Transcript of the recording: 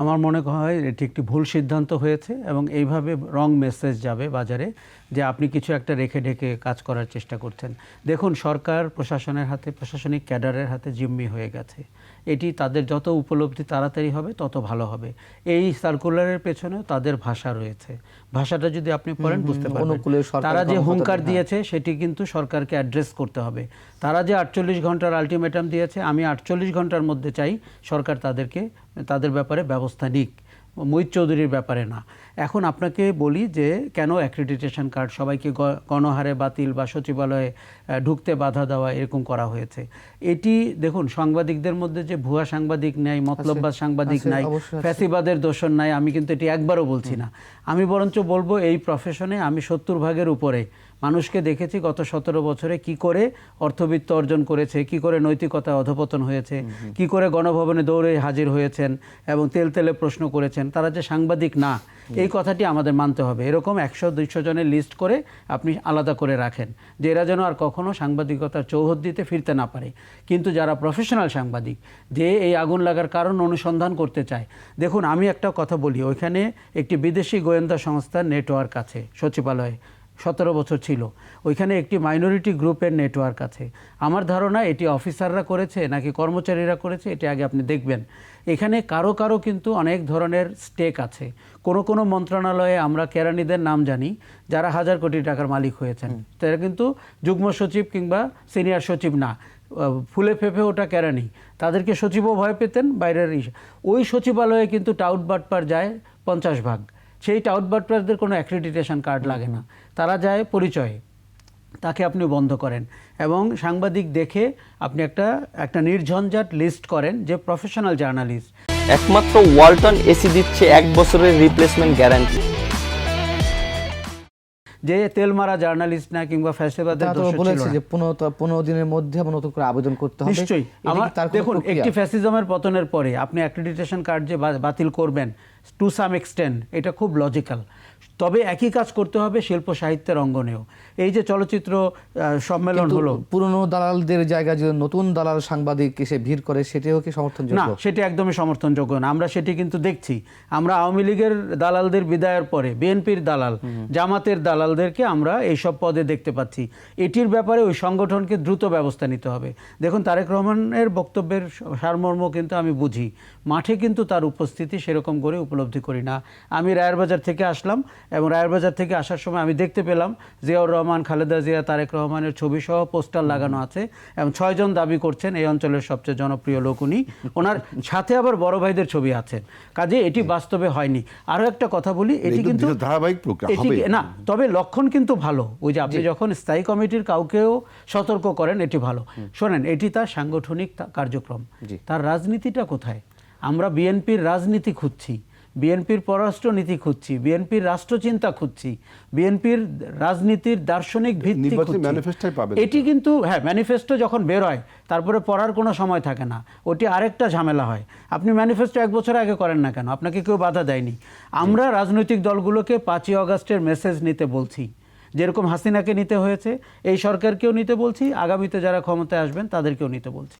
আমার মনে হয় এটি একটি ভুল সিদ্ধান্ত হয়েছে এবং এইভাবে রং মেসেজ যাবে বাজারে যে আপনি কিছু একটা রেখে ঢেকে কাজ করার চেষ্টা করছেন। দেখুন সরকার প্রশাসনের হাতে প্রশাসনিক ক্যাডারের হাতে জিম্মি হয়ে গেছে। এটি তাদের যত উপলব্ধি তাড়াতাড়ি হবে তত ভালো হবে। এই সার্কুলারের পেছনেও তাদের ভাষা রয়েছে। ভাষাটা যদি আপনি পড়েন বুঝতে পারবেন। তারা যে হুঙ্কার। দিয়েছে সেটি কিন্তু সরকারকে অ্যাড্রেস করতে হবে। তারা যে আটচল্লিশ ঘণ্টার আলটিমেটাম দিয়েছে আমি আটচল্লিশ ঘণ্টার মধ্যে চাই সরকার তাদেরকে তাদের ব্যাপারে ব্যবস্থা নিক মহিত চৌধুরীর ব্যাপারে না। এখন আপনাকে বলি যে কেন অ্যাক্রেডিটেশন কার্ড সবাইকে গণহারে বাতিল বা সচিবালয়ে ঢুকতে বাধা দেওয়া এরকম করা হয়েছে? এটি দেখুন সাংবাদিকদের মধ্যে যে ভুয়া সাংবাদিক নাই মতলববাজ সাংবাদিক নাই ফ্যাসিবাদের দোষণ নাই আমি কিন্তু এটি একবারও বলছি না। আমি বরঞ্চ বলব এই প্রফেশনে আমি সত্তর ভাগের উপরে মানুষকে দেখেছি গত সতেরো বছরে কি করে অর্থবিত্ত অর্জন করেছে কি করে নৈতিকতা অধপতন হয়েছে কি করে গণভবনে দৌড়ে হাজির হয়েছেন এবং তেল তেলে প্রশ্ন করেছেন। তারা যে সাংবাদিক না এই কথাটি আমাদের মানতে হবে। এরকম একশো দুইশো জনের লিস্ট করে আপনি আলাদা করে রাখেন যে এরা যেন আর কখনো সাংবাদিকতার চৌহদ্দিতে ফিরতে না পারে। কিন্তু যারা প্রফেশনাল সাংবাদিক যে এই আগুন লাগার কারণ অনুসন্ধান করতে চায় দেখুন আমি একটা কথা বলি ওইখানে একটি বিদেশি গোয়েন্দা সংস্থার নেটওয়ার্ক আছে সচিবালয়ে। সতেরো বছর ছিল। ওইখানে একটি মাইনরিটি গ্রুপের নেটওয়ার্ক আছে। আমার ধারণা এটি অফিসাররা করেছে নাকি কর্মচারীরা করেছে এটি আগে আপনি দেখবেন। এখানে কারও কারও কিন্তু অনেক ধরনের স্টেক আছে। কোনো কোনো মন্ত্রণালয়ে আমরা কেরানিদের নাম জানি যারা হাজার কোটি টাকার মালিক হয়েছেন। তারা কিন্তু যুগ্ম সচিব কিংবা সিনিয়র সচিব না। ফুলে ফেপে ওটা কেরানি। তাদেরকে সচিবও ভয় পেতেন বাইরের ওই সচিবালয়ে কিন্তু টাউট বাটপার যায় পঞ্চাশ ভাগ। সেই টাউট বাটপারদের কোনো অ্যাক্রেডিটেশন কার্ড লাগে না। তারা যায় পরিচয়ে। তাকে আপনি বন্ধ করেন এবং সাংবাদিক দেখে আপনি একটা একটা নির্ঝঞ্ঝাট লিস্ট করেন যে প্রফেশনাল জার্নালিস্ট একমাত্র ওয়ালটন এসি দিচ্ছে এক বছরের রিপ্লেসমেন্ট গ্যারান্টি যে তেল মারা জার্নালিস্ট না কিংবা ফ্যাসিবাদের দোষ ছিল বলেছে না। যে পনেরো পনেরো দিনের মধ্যে নতুন করে আবেদন করতে হবে। নিশ্চয়ই। আমার দেখুন একটি ফ্যাসিজমের পতনের পরে আপনি অ্যাক্রেডিটেশন কার্ড যে বাতিল করবেন টু সাম এক্সটেন্ট এটা খুব লজিক্যাল তবে একই কাজ করতে হবে শিল্প সাহিত্যের অঙ্গনেও এই যে চলচ্চিত্র সম্মেলন হলো। পুরনো দালালদের জায়গায় যদি নতুন দালাল সাংবাদিক এসে ভিড় করে সেটিও কি না সেটি একদমই সমর্থনযোগ্য না। আমরা সেটি কিন্তু দেখছি। আমরা আওয়ামী লীগের দালালদের বিদায়ের পরে বিএনপির দালাল জামাতের দালালদেরকে আমরা এইসব পদে দেখতে পাচ্ছি। এটির ব্যাপারে ওই সংগঠনকে দ্রুত ব্যবস্থা নিতে হবে। দেখুন তারেক রহমানের বক্তব্যের সারমর্ম কিন্তু আমি বুঝি। মাঠে কিন্তু তার উপস্থিতি সেরকম করে উপলব্ধি করি না। আমি রায়ের বাজার থেকে আসলাম এবং রায়ের বাজার থেকে আসার সময় আমি দেখতে পেলাম জিয়াউর রহমান খালেদা জিয়া তারেক রহমানের ছবি সহ পোস্টার লাগানো আছে এবং ছয়জন দাবি করছেন এই অঞ্চলের সবচেয়ে জনপ্রিয় লোক উনি। ওনার সাথে আবার বড় ভাইদের ছবি আছে। কাজে এটি বাস্তবে হয়নি। আরও একটা কথা বলি এটি কিন্তু ধারাবাহিক এটি না তবে লক্ষণ কিন্তু ভালো। ওই যে আপনি যখন স্থায়ী কমিটির কাউকেও সতর্ক করেন এটি ভালো। শোনেন এটি তার সাংগঠনিক কার্যক্রম। তার রাজনীতিটা কোথায়? আমরা বিএনপির রাজনীতি খুঁজছি। বিএনপির পররাষ্ট্র নীতি খুঁজছি বিএনপির রাষ্ট্রচিন্তা খুঁজছি বিএনপির রাজনীতির দার্শনিক ভিত্তি এটি কিন্তু হ্যাঁ ম্যানিফেস্টো যখন বের হয় তারপরে পড়ার কোনো সময় থাকে না ওটি আরেকটা ঝামেলা হয়। আপনি ম্যানিফেস্টো এক বছর আগে করেন না কেন? আপনাকে কেউ বাধা দেয়নি। আমরা রাজনৈতিক দলগুলোকে পাঁচই অগাস্টের মেসেজ নিতে বলছি। যেরকম হাসিনাকে নিতে হয়েছে এই সরকারকেও নিতে বলছি আগামীতে যারা ক্ষমতায় আসবেন তাদেরকেও নিতে বলছি।